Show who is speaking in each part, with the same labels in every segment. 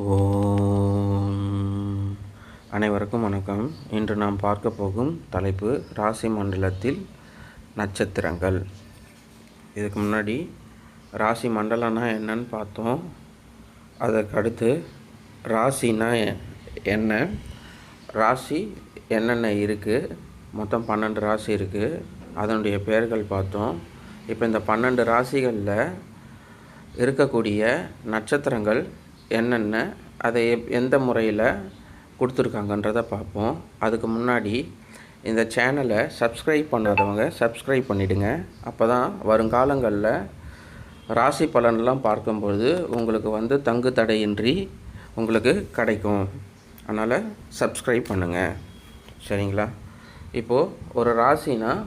Speaker 1: ஓம். அனைவருக்கும் வணக்கம். இன்று நாம் பார்க்க போகும் தலைப்பு ராசி மண்டலத்தில் நட்சத்திரங்கள். இதுக்கு முன்னாடி ராசி மண்டலம்னா என்னன்னு பார்த்தோம். அதற்கு அடுத்து ராசினா என்ன? ராசி என்னென்ன இருக்குது மொத்தம் பன்னெண்டு ராசி இருக்குது அதனுடைய பெயர்கள் பார்த்தோம். இப்போ இந்த பன்னெண்டு ராசிகளில் இருக்கக்கூடிய நட்சத்திரங்கள் என்னென்ன அதை எப்- எந்த முறையில் கொடுத்துருக்காங்கன்றதை பார்ப்போம். அதுக்கு முன்னாடி இந்த சேனலை சப்ஸ்கிரைப் பண்ணாதவங்க சப்ஸ்கிரைப் பண்ணிவிடுங்க அப்போ தான் வருங்காலங்களில் ராசி பலன்லாம் பார்க்கும்போது உங்களுக்கு வந்து தங்கு தடையின்றி உங்களுக்கு கிடைக்கும். அதனால் சப்ஸ்கிரைப் பண்ணுங்கள் சரிங்களா? இப்போது ஒரு ராசினா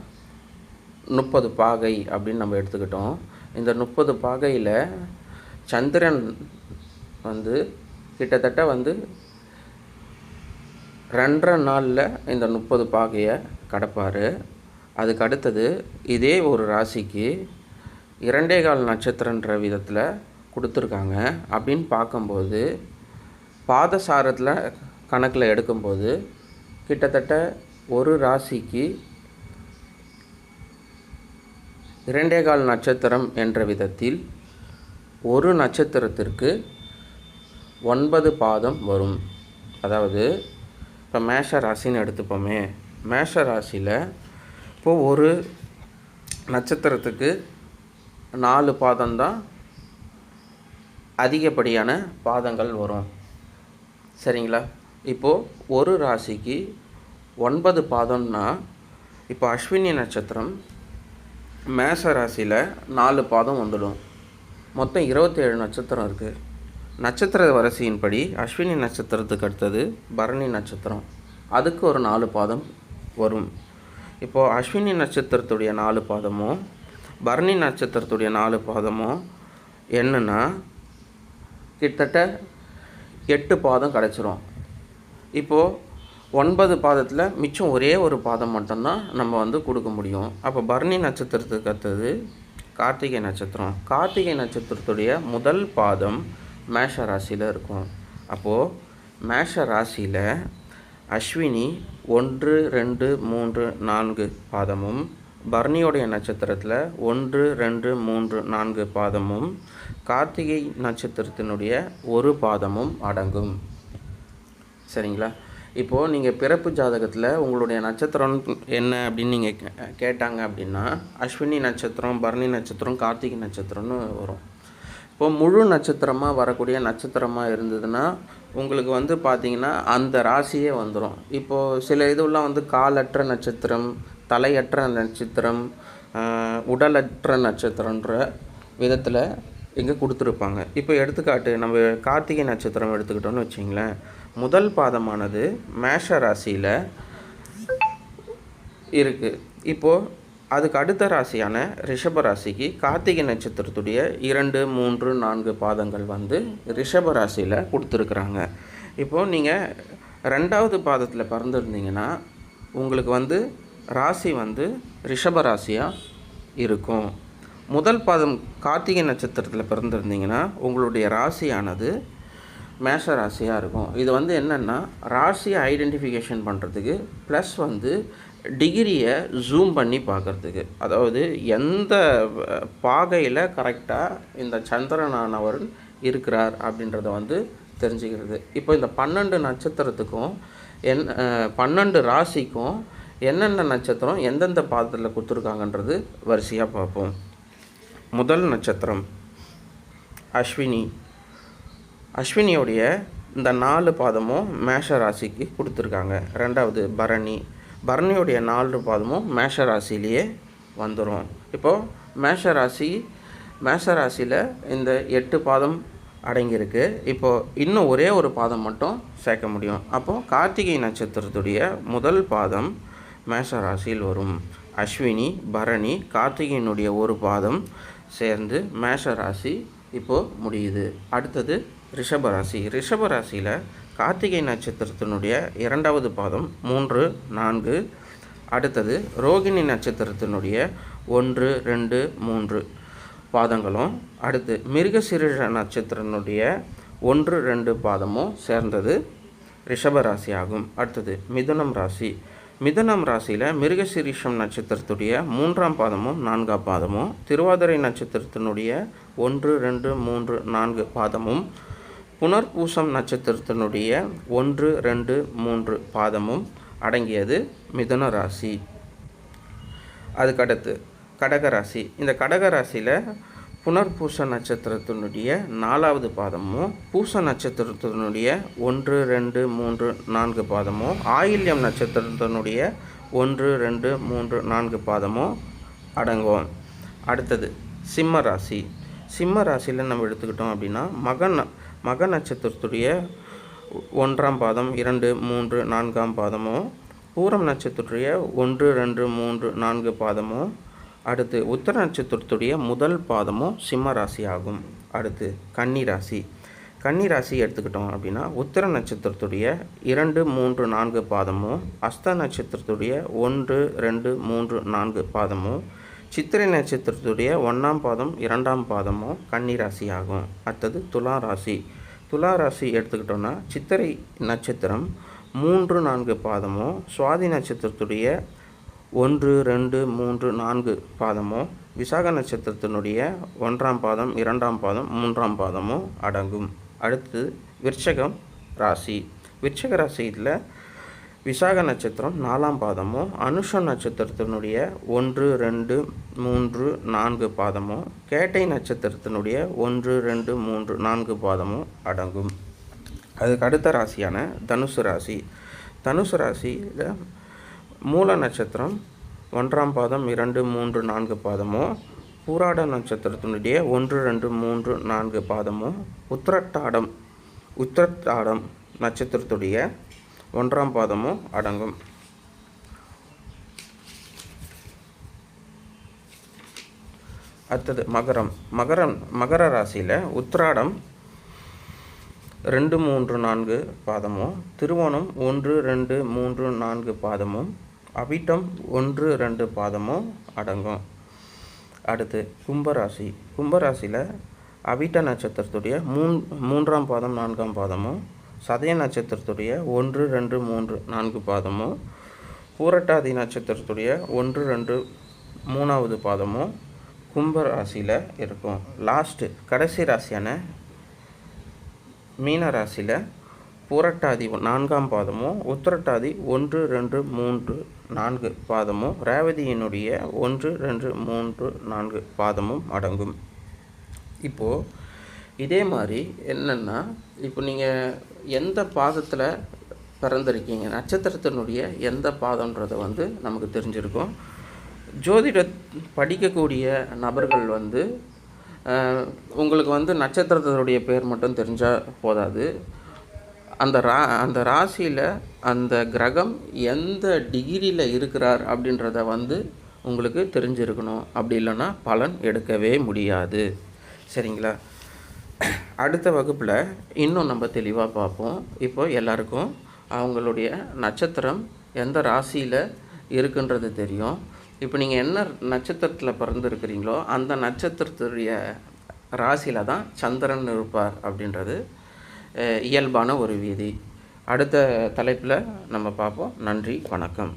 Speaker 1: முப்பது பாகை அப்படின்னு நம்ம எடுத்துக்கிட்டோம். இந்த முப்பது பாகையில் சந்திரன் வந்து கிட்டத்தட்ட வந்து ரெண்டரை நாளில் இந்த முப்பது பாகையை கடப்பார். அதுக்கு அடுத்தது இதே ஒரு ராசிக்கு இரண்டே கால் நட்சத்திரன்ற விதத்தில் கொடுத்துருக்காங்க. அப்படின்னு பார்க்கும்போது பாதசாரத்தில் கணக்கில் எடுக்கும்போது கிட்டத்தட்ட ஒரு ராசிக்கு இரண்டே கால் நட்சத்திரம் என்ற விதத்தில் ஒரு நட்சத்திரத்திற்கு ஒன்பது பாதம் வரும். அதாவது இப்போ மேஷ ராசின்னு எடுத்துப்போமே. மேஷ ராசியில் இப்போது ஒரு நட்சத்திரத்துக்கு நாலு பாதம்தான் அதிகப்படியான பாதங்கள் வரும். சரிங்களா? இப்போது ஒரு ராசிக்கு ஒன்பது பாதம்னா இப்போ அஸ்வினி நட்சத்திரம் மேச ராசியில் நாலு பாதம் வந்துடும். மொத்தம் இருபத்தேழு நட்சத்திரம் இருக்குது நட்சத்திர வரிசையின்படி அஸ்வினி நட்சத்திரத்துக்கு அடுத்தது பரணி நட்சத்திரம். அதுக்கு ஒரு நாலு பாதம் வரும். இப்போது அஸ்வினி நட்சத்திரத்துடைய நாலு பாதமும் பரணி நட்சத்திரத்துடைய நாலு பாதமும் என்னன்னா கிட்டத்தட்ட எட்டு பாதம் கிடச்சிரும். இப்போது ஒன்பது பாதத்தில் மிச்சம் ஒரே ஒரு பாதம் மட்டும்தான் நம்ம வந்து கொடுக்க முடியும். அப்போ பரணி நட்சத்திரத்துக்கு அடுத்தது கார்த்திகை நட்சத்திரம். கார்த்திகை நட்சத்திரத்துடைய முதல் பாதம் மேஷ ராசியில் இருக்கும். அப்போது மேஷ ராசியில் அஸ்வினி ஒன்று ரெண்டு மூன்று நான்கு பாதமும் பரணியோடைய நட்சத்திரத்தில் ஒன்று ரெண்டு மூன்று நான்கு பாதமும் கார்த்திகை நட்சத்திரத்தினுடைய ஒரு பாதமும் அடங்கும். சரிங்களா? இப்போது நீங்கள் பிறப்பு ஜாதகத்தில் உங்களுடைய நட்சத்திரம் என்ன அப்படின்னு நீங்கள் கேட்டாங்க அப்படின்னா அஸ்வினி நட்சத்திரம் பரணி நட்சத்திரம் கார்த்திகை நட்சத்திரம்னு வரும். இப்போ முழு நட்சத்திரமாக வரக்கூடிய நட்சத்திரமாக இருந்ததுன்னா உங்களுக்கு வந்து பார்த்திங்கன்னா அந்த ராசியே வந்துடும் இப்போது சில இதுவெல்லாம் வந்து காலற்ற நட்சத்திரம் தலையற்ற நட்சத்திரம் உடலற்ற நட்சத்திரன்ற விதத்தில் இங்கே கொடுத்துருப்பாங்க. இப்போ எடுத்துக்காட்டு நம்ம கார்த்திகை நட்சத்திரம் எடுத்துக்கிட்டோம்னு வச்சிங்களேன். முதல் பாதமானது மேஷ ராசியில் இருக்குது இப்போது அதுக்கு அடுத்த ராசியான ரிஷப ராசிக்கு கார்த்திகை நட்சத்திரத்துடைய இரண்டு மூன்று நான்கு பாதங்கள் வந்து ரிஷப ராசியில் கொடுத்துருக்குறாங்க. இப்போது நீங்கள் ரெண்டாவது பாதத்தில் பிறந்திருந்தீங்கன்னா உங்களுக்கு வந்து ராசி வந்து ரிஷப ராசியாக இருக்கும். முதல் பாதம் கார்த்திகை நட்சத்திரத்தில் பிறந்திருந்தீங்கன்னா உங்களுடைய ராசியானது மேஷ ராசியாக இருக்கும். இது வந்து என்னென்னா ராசியை ஐடென்டிஃபிகேஷன் பண்ணுறதுக்கு ப்ளஸ் வந்து டிகிரியை ஜூம் பண்ணி பார்க்குறதுக்கு. அதாவது எந்த பாகையில் கரெக்டாக இந்த சந்திரனானவர் இருக்கிறார் அப்படின்றத வந்து தெரிஞ்சுக்கிறது. இப்போ இந்த பன்னெண்டு நட்சத்திரத்துக்கும் என் பன்னெண்டு ராசிக்கும் என்னென்ன நட்சத்திரம் எந்தெந்த பாதத்தில் கொடுத்துருக்காங்கன்றது வரிசையாக பார்ப்போம். முதல் நட்சத்திரம் அஸ்வினி. அஸ்வினியோடைய இந்த நாலு பாதமும் மேஷ ராசிக்கு கொடுத்துருக்காங்க. ரெண்டாவது பரணி பரணியுடைய நாலு பாதமும் மேஷ ராசிலேயே வந்துடும் இப்போது மேஷ ராசி மேஷ ராசியில் இந்த எட்டு பாதம் அடங்கியிருக்கு. இப்போது இன்னும் ஒரே ஒரு பாதம் மட்டும் சேர்க்க முடியும். அப்போது கார்த்திகை நட்சத்திரத்துடைய முதல் பாதம் மேஷ ராசியில் வரும். அஸ்வினி பரணி கார்த்திகையினுடைய ஒரு பாதம் சேர்ந்து மேஷ ராசி இப்போது முடியுது. அடுத்தது ரிஷபராசி. ராசி கார்த்திகை நட்சத்திரத்தினுடைய இரண்டாவது பாதம் மூன்று நான்கு. அடுத்தது ரோகிணி நட்சத்திரத்தினுடைய ஒன்று ரெண்டு மூன்று பாதங்களும். அடுத்து மிருகசிருஷ நட்சத்திரனுடைய ஒன்று ரெண்டு பாதமும் சேர்ந்தது ரிஷப ராசி ஆகும் அடுத்தது மிதுனம் ராசி. மிதுனம் ராசியில் மிருகசிரீஷம் நட்சத்திரத்துடைய மூன்றாம் பாதமும் நான்காம் பாதமும் திருவாதிரை நட்சத்திரத்தினுடைய ஒன்று ரெண்டு மூன்று நான்கு பாதமும் புனர்பூசம் நட்சத்திரத்தினுடைய ஒன்று ரெண்டு மூன்று பாதமும் அடங்கியது மிதுன ராசி. அதுக்கடுத்து கடக ராசி. இந்த கடக ராசியில் புனர்பூச நட்சத்திரத்தினுடைய நாலாவது பாதமும் பூச நட்சத்திரத்தினுடைய ஒன்று ரெண்டு மூன்று நான்கு பாதமும் ஆயில்யம் நட்சத்திரத்தினுடைய ஒன்று ரெண்டு மூன்று நான்கு பாதமும் அடங்கும். அடுத்தது சிம்ம ராசி. சிம்ம ராசியில் நம்ம எடுத்துக்கிட்டோம் அப்படின்னா மகன் மக நட்சத்திரத்துடைய ஒன்றாம் பாதம் இரண்டு மூன்று நான்காம் பாதமும் பூரம் நட்சத்திரத்துடைய ஒன்று ரெண்டு மூன்று நான்கு பாதமும் அடுத்து உத்தர நட்சத்திரத்துடைய முதல் பாதமும் சிம்ம ராசி ஆகும் அடுத்து கன்னி ராசி. கன்னி ராசி எடுத்துக்கிட்டோம் அப்படின்னா உத்தர நட்சத்திரத்துடைய இரண்டு மூன்று நான்கு பாதமும் அஸ்த நட்சத்திரத்துடைய ஒன்று ரெண்டு மூன்று நான்கு பாதமும் சித்திரை நட்சத்திரத்துடைய ஒன்றாம் பாதம் இரண்டாம் பாதமும் கன்னிராசி ஆகும் அடுத்தது துலா ராசி துலா ராசி எடுத்துக்கிட்டோன்னா சித்திரை நட்சத்திரம் மூன்று நான்கு பாதமும் சுவாதி நட்சத்திரத்துடைய ஒன்று ரெண்டு மூன்று நான்கு பாதமும் விசாக நட்சத்திரத்தினுடைய ஒன்றாம் பாதம் இரண்டாம் பாதம் மூன்றாம் பாதமும் அடங்கும். அடுத்து விருச்சகம் ராசி. விருச்சக ராசியில் விசாக நட்சத்திரம் நாலாம் பாதமும் அனுஷ நட்சத்திரத்தினுடைய ஒன்று ரெண்டு மூன்று நான்கு பாதமும் கேட்டை நட்சத்திரத்தினுடைய ஒன்று ரெண்டு மூன்று நான்கு பாதமும் அடங்கும். அதுக்கு அடுத்த ராசியான தனுசு ராசி. தனுசு ராசியில் மூல நட்சத்திரம் ஒன்றாம் பாதம் இரண்டு மூன்று நான்கு பாதமும் பூராட நட்சத்திரத்தினுடைய ஒன்று ரெண்டு மூன்று நான்கு பாதமும் உத்திரட்டாடம் உத்திரட்டாடம் நட்சத்திரத்துடைய ஒன்றாம் பாதமும் அடங்கும். அடுத்தது மகரம். மகரம் மகர ராசியில் உத்திராடம் ரெண்டு மூன்று நான்கு பாதமும் திருவோணம் ஒன்று ரெண்டு மூன்று நான்கு பாதமும் அவிட்டம் ஒன்று ரெண்டு பாதமும் அடங்கும். அடுத்து கும்பராசி. கும்பராசியில் அவிட்ட நட்சத்திரத்துடைய மூன் மூன்றாம் பாதம் நான்காம் பாதமும் சதய நட்சத்திரத்துடைய ஒன்று ரெண்டு மூன்று நான்கு பாதமும் பூரட்டாதி நட்சத்திரத்துடைய ஒன்று ரெண்டு மூணாவது பாதமும் கும்ப ராசியில் இருக்கும். லாஸ்ட்டு கடைசி ராசியான மீன ராசியில் பூரட்டாதி நான்காம் பாதமும் உத்திரட்டாதி ஒன்று ரெண்டு மூன்று நான்கு பாதமும் ரேவதியினுடைய ஒன்று ரெண்டு மூன்று நான்கு பாதமும் அடங்கும். இப்போது இதே மாதிரி என்னென்னா இப்போ நீங்கள் எந்த பாதத்தில் பிறந்திருக்கீங்க? நட்சத்திரத்தினுடைய எந்த பாதன்றதை வந்து நமக்கு தெரிஞ்சிருக்கும். ஜோதிட படிக்கக்கூடிய நபர்கள் வந்து உங்களுக்கு வந்து நட்சத்திரத்தினுடைய பேர் மட்டும் தெரிஞ்சால் போதாது. அந்த ரா அந்த ராசியில் அந்த கிரகம் எந்த டிகிரியில் இருக்கிறார் அப்படின்றத வந்து உங்களுக்கு தெரிஞ்சிருக்கணும். அப்படி இல்லைன்னா பலன் எடுக்கவே முடியாது. சரிங்களா? அடுத்த வகுப்பில் இன்னும் நம்ம தெளிவாக பார்ப்போம். இப்போ எல்லாருக்கும் அவங்களுடைய நட்சத்திரம் எந்த ராசியில் இருக்குன்றது தெரியும். இப்போ நீங்கள் என்ன நட்சத்திரத்தில் பிறந்திருக்கிறீங்களோ அந்த நட்சத்திரத்துடைய ராசியில் தான் சந்திரன் இருப்பார் அப்படின்றது இயல்பான ஒரு வீதி. அடுத்த தலைப்பில் நம்ம பார்ப்போம். நன்றி வணக்கம்.